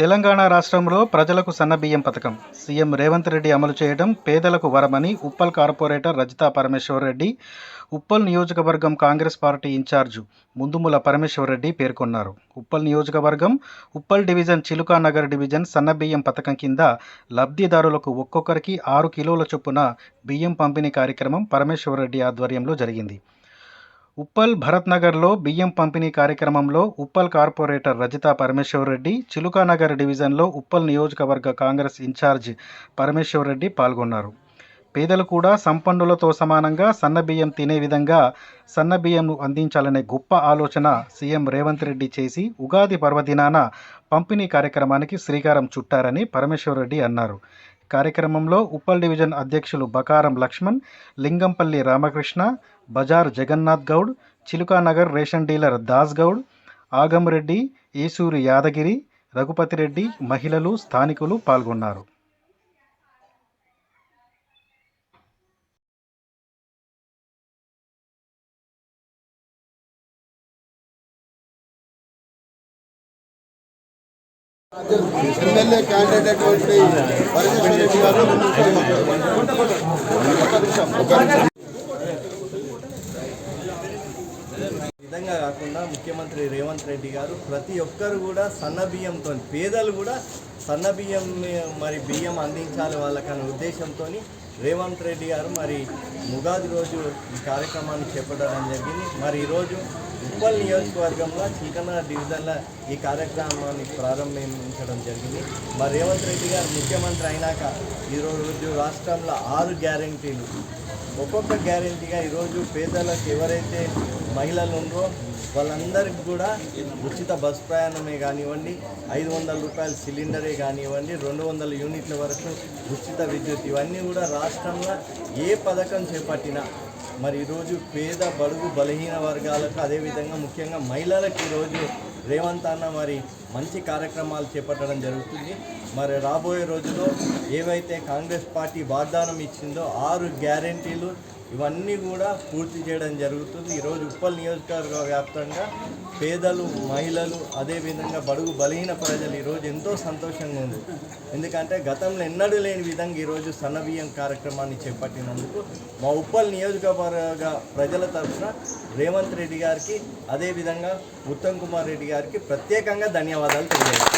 తెలంగాణ రాష్ట్రంలో ప్రజలకు సన్నబియ్యం పథకం. సీఎం రేవంత్ రెడ్డి అమలు చేయడం పేదలకు వరమని ఉప్పల్ కార్పొరేటర్ రజితా పరమేశ్వర్ రెడ్డి ఉప్పల్ నియోజకవర్గం కాంగ్రెస్ పార్టీ ఇన్ఛార్జు ముందుముల పరమేశ్వర్ రెడ్డి పేర్కొన్నారు. ఉప్పల్ నియోజకవర్గం ఉప్పల్ డివిజన్ చిలుకానగర్ డివిజన్ సన్నబియ్యం పథకం కింద లబ్ధిదారులకు ఒక్కొక్కరికి ఆరు కిలోల చొప్పున బియ్యం పంపిణీ కార్యక్రమం పరమేశ్వర్ రెడ్డి ఆధ్వర్యంలో జరిగింది. ఉప్పల్ భరత్నగర్లో బియ్యం పంపిణీ కార్యక్రమంలో ఉప్పల్ కార్పొరేటర్ రజిత పరమేశ్వర్ రెడ్డి చిలుకానగర్ డివిజన్లో ఉప్పల్ నియోజకవర్గ కాంగ్రెస్ ఇన్ఛార్జ్ పరమేశ్వర్ రెడ్డి పాల్గొన్నారు. పేదలు కూడా సంపన్నులతో సమానంగా సన్నబియ్యం తినే విధంగా సన్నబియ్యం అందించాలనే గొప్ప ఆలోచన సీఎం రేవంత్ రెడ్డి చేసి ఉగాది పర్వదినాన పంపిణీ కార్యక్రమానికి శ్రీకారం చుట్టారని పరమేశ్వర్ రెడ్డి అన్నారు. కార్యక్రమంలో ఉప్పల్ డివిజన్ అధ్యక్షులు బకారం లక్ష్మణ్ లింగంపల్లి రామకృష్ణ బజార్ జగన్నాథ్ గౌడ్ చిలుకానగర్ రేషన్ డీలర్ దాస్ గౌడ్ ఆగంరెడ్డి ఏసూరి యాదగిరి రఘుపతిరెడ్డి మహిళలు స్థానికులు పాల్గొన్నారు. ఎమ్మెల్యే క్యాండిడేట్ అయినటువంటి పరమేశ్వర రెడ్డి గారు విధంగా కాకుండా ముఖ్యమంత్రి రేవంత్ రెడ్డి గారు ప్రతి ఒక్కరు కూడా సన్న బియ్యంతో పేదలు కూడా సన్న బియ్యం మరి బియ్యం అందించాలి వాళ్ళకనే ఉద్దేశంతో రేవంత్ రెడ్డి గారు మరి ఉగాది రోజు ఈ కార్యక్రమాన్ని చేపట్టడం జరిగింది. మరి ఈరోజు ఉప్పల్ నియోజకవర్గంలో చీకన్న డివిజన్లో ఈ కార్యక్రమాన్ని ప్రారంభించడం జరిగింది. మరి రేవంత్ రెడ్డి గారు ముఖ్యమంత్రి అయినాక ఈరోజు రాష్ట్రంలో ఆరు గ్యారంటీలు. ఒక్కొక్క గ్యారెంటీగా ఈరోజు పేదలకు ఎవరైతే మహిళలు ఉన్నారో వాళ్ళందరికీ కూడా ఉచిత బస్ ప్రయాణమే కానివ్వండి ఐదు వందల రూపాయల సిలిండరే కానివ్వండి రెండు వందల యూనిట్ల వరకు ఉచిత విద్యుత్ ఇవన్నీ కూడా రాష్ట్రంలో ఏ పథకం చేపట్టినా మరి ఈరోజు పేద బడుగు బలహీన వర్గాలకు అదేవిధంగా ముఖ్యంగా మహిళలకు ఈరోజు రేవంత్ అన్న మరి మంచి కార్యక్రమాలు చేపట్టడం జరుగుతుంది. మరి రాబోయే రోజుల్లో ఏవైతే కాంగ్రెస్ పార్టీ వాగ్దానం ఇచ్చిందో ఆరు గ్యారెంటీలు ఇవన్నీ కూడా పూర్తి చేయడం జరుగుతుంది. ఈరోజు ఉప్పల్ నియోజకవర్గ వ్యాప్తంగా పేదలు మహిళలు అదేవిధంగా బడుగు బలహీన ప్రజలు ఈరోజు ఎంతో సంతోషంగా ఉంది. ఎందుకంటే గతంలో ఎన్నడూ లేని విధంగా ఈరోజు సన్నబియ్యం కార్యక్రమాన్ని చేపట్టినందుకు మా ఉప్పల్ నియోజకవర్గ ప్రజల తరఫున రేవంత్ రెడ్డి గారికి అదేవిధంగా ఉత్తమ్ కుమార్ రెడ్డి గారికి ప్రత్యేకంగా ధన్యవాదాలు తెలియజేస్తాను